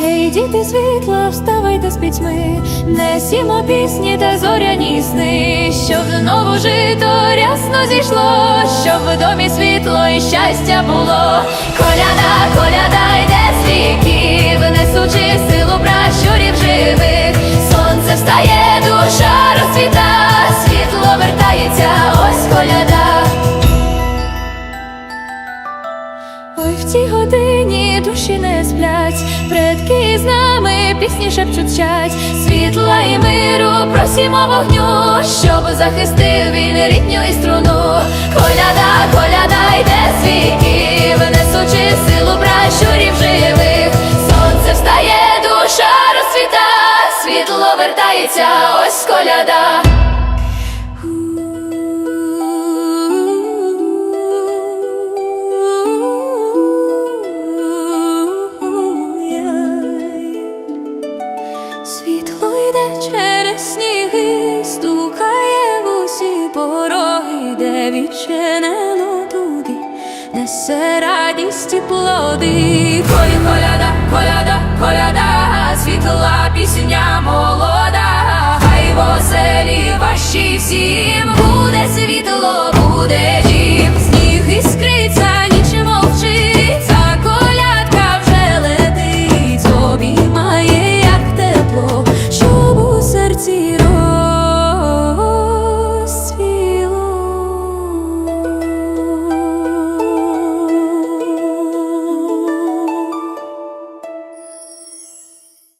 Гей, діти світла, вставайте з пітьми, несімо пісні та зоряні сни, щоб знову жито рясно зійшло, щоб в домі світло і щастя було. Коляда, коляда, йде в цій годині душі не сплять, предки з нами пісні шепчуть, світла і миру просімо вогню, щоб захистив він рідню і струну. Коляда, коляда, йде з віків, несучи силу пращурів живих. Сонце встає, душа розцвіта, світло вертається, ось коляда. Світло йде через сніги, стукає в усі пороги, де відчинено туди, несе радість і плоди. Колі, коляда, коляда, коляда, світла пісня молода, хай в оселі ваші всім